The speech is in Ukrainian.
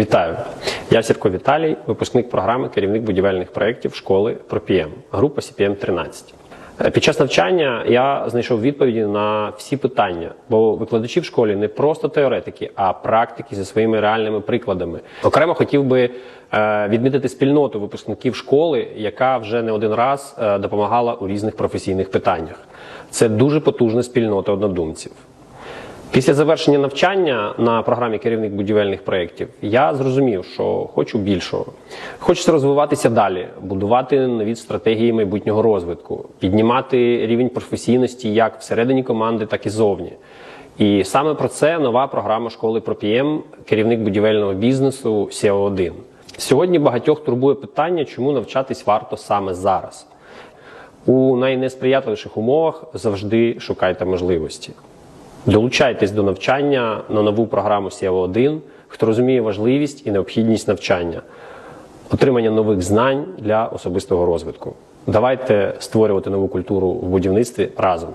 Вітаю! Я Сірко Віталій, випускник програми керівник будівельних проєктів школи ProPM, група CPM 13. Е, Під час навчання я знайшов відповіді на всі питання, бо викладачі в школі не просто теоретики, а практики зі своїми реальними прикладами. Окремо хотів би е, відмітити спільноту випускників школи, яка вже не один раз е, допомагала у різних професійних питаннях. Це дуже потужна спільнота однодумців. Після завершення навчання на програмі керівник будівельних проєктів я зрозумів, що хочу більшого. Хочеться розвиватися далі, будувати нові стратегії майбутнього розвитку, піднімати рівень професійності як всередині команди, так і зовні. І саме про це нова програма школи ProPM керівник будівельного бізнесу SEO 1 Сьогодні багатьох турбує питання, чому навчатись варто саме зараз. У найнесприятливіших умовах завжди шукайте можливості. Долучайтесь до навчання на нову програму SEO 1 хто розуміє важливість і необхідність навчання, отримання нових знань для особистого розвитку. Давайте створювати нову культуру в будівництві разом.